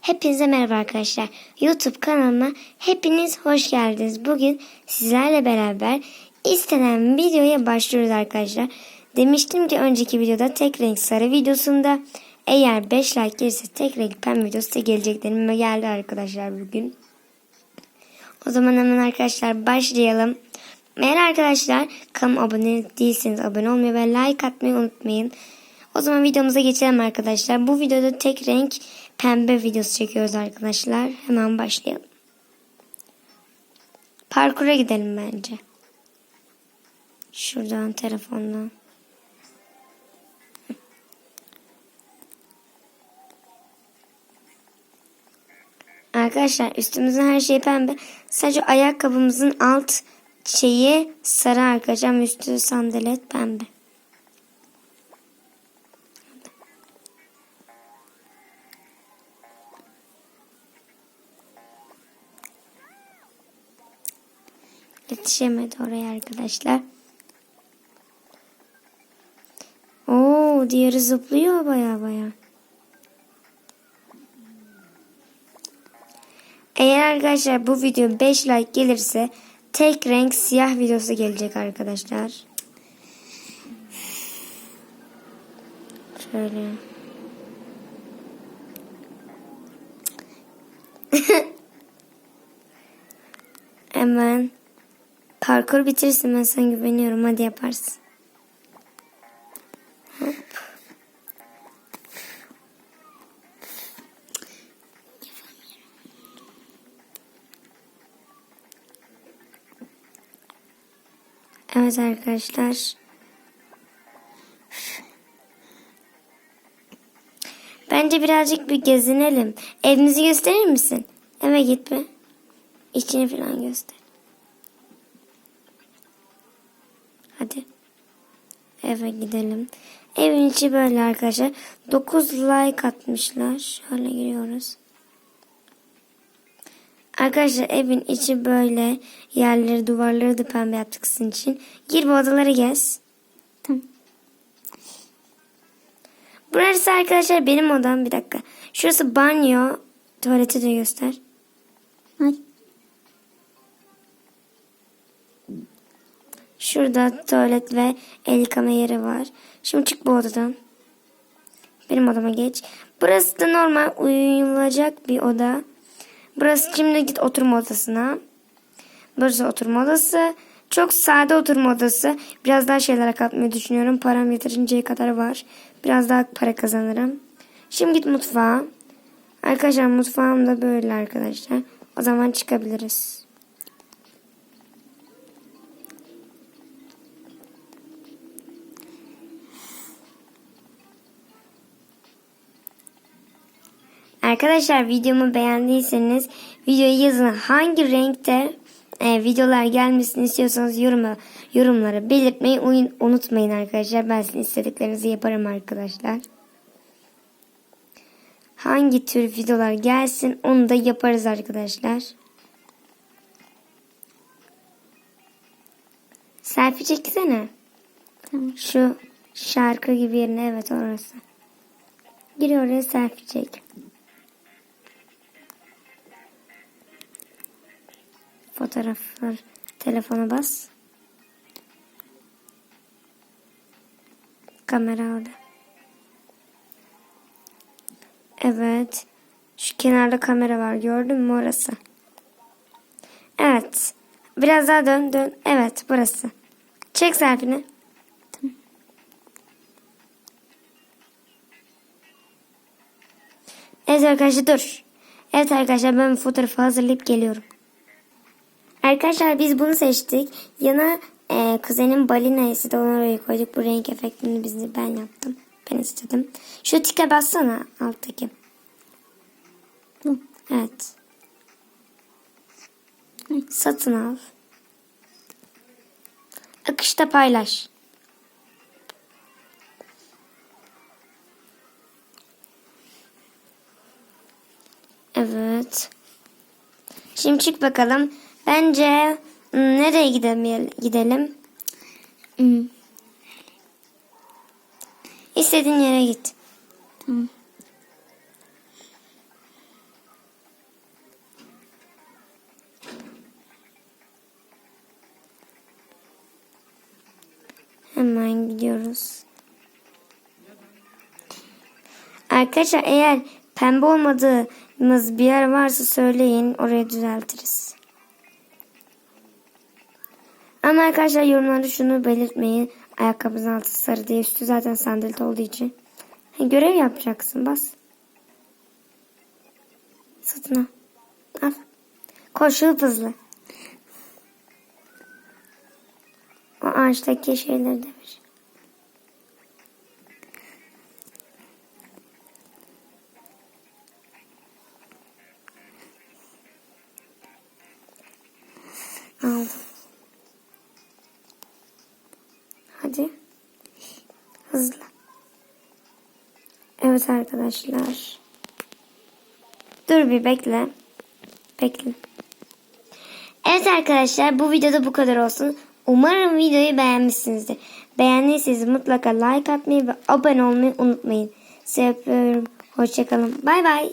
Hepinize merhaba arkadaşlar. YouTube kanalıma hepiniz hoş geldiniz. Bugün sizlerle beraber istenen videoya başlıyoruz arkadaşlar. Demiştim ki önceki videoda tek renk sarı videosunda eğer 5 like gelirse tek renk pembe videosu da gelecek denime geldi arkadaşlar bugün. O zaman hemen arkadaşlar başlayalım. Eğer arkadaşlar kanalıma abone değilseniz abone olmayı ve like atmayı unutmayın. O zaman videomuza geçelim arkadaşlar. Bu videoda tek renk pembe videosu çekiyoruz arkadaşlar. Hemen başlayalım. Parkura gidelim bence. Şuradan telefondan. Arkadaşlar üstümüzün her şey pembe. Sadece ayakkabımızın alt şeyi sarı arkadaşlar. Üstü sandalet pembe. Yetişemedi oraya arkadaşlar. Oo, diğeri zıplıyor baya baya. Eğer arkadaşlar bu video 5 like gelirse tek renk siyah videosu gelecek arkadaşlar. Şöyle. Hemen parkur bitirsin ben sana güveniyorum hadi yaparsın. Hop. Evet arkadaşlar. Bence birazcık bir gezinelim. Evimizi gösterir misin? Eve git be. İçini falan göster. Hadi. Eve gidelim. Evin içi böyle arkadaşlar. 9 like atmışlar. Şöyle giriyoruz. Arkadaşlar evin içi böyle. Yerleri duvarları da pembe yaptık sizin için. Gir bu odaları gez. Tamam. Burası arkadaşlar benim odam. Bir dakika. Şurası banyo. Tuvaleti de göster. Ay. Şurada tuvalet ve el yıkama yeri var. Şimdi çık bu odadan. Benim odama geç. Burası da normal uyuyulacak bir oda. Burası şimdi git oturma odasına. Burası oturma odası. Çok sade oturma odası. Biraz daha şeylere katmayı düşünüyorum. Param yetirinceye kadar var. Biraz daha para kazanırım. Şimdi git mutfağa. Arkadaşlar mutfağım da böyle arkadaşlar. O zaman çıkabiliriz. Arkadaşlar videomu beğendiyseniz videoyu yazın hangi renkte e, videolar gelmesini istiyorsanız yoruma, yorumlara belirtmeyi uyun- unutmayın arkadaşlar. Ben sizin istediklerinizi yaparım arkadaşlar. Hangi tür videolar gelsin onu da yaparız arkadaşlar. Selfie çeksene. Tamam. Şu şarkı gibi yerine evet orası. Gir oraya selfie çek. Fotoğraflar telefona bas. Kamera orada. Evet. Şu kenarda kamera var gördün mü orası? Evet. Biraz daha dön dön. Evet burası. Çek selfie'ni. Evet arkadaşlar dur. Evet arkadaşlar ben fotoğrafı hazırlayıp geliyorum. Arkadaşlar biz bunu seçtik. Yana e, kuzenin balinayısı da oraya koyduk. Bu renk efektini biz, ben yaptım. Ben istedim. Şu tike bassana alttaki. Evet. Satın al. Akışta paylaş. Evet. Şimdi çık bakalım. Bence ıı, nereye gidelim? gidelim? Hmm. İstediğin yere git. Tamam. Hemen gidiyoruz. Arkadaşlar eğer pembe olmadığımız bir yer varsa söyleyin orayı düzeltiriz. Ama arkadaşlar yorumlarda şunu belirtmeyin. Ayakkabınızın altı sarı diye üstü zaten sandalet olduğu için. Görev yapacaksın bas. Satına. Al. Koş hızlı. O ağaçtaki şeyleri de ver. Aldım. Hadi. Hızlı. Evet arkadaşlar. Dur bir bekle. Bekle. Evet arkadaşlar bu videoda bu kadar olsun. Umarım videoyu beğenmişsinizdir. Beğendiyseniz mutlaka like atmayı ve abone olmayı unutmayın. Sizi öpüyorum. Hoşçakalın. Bay bay.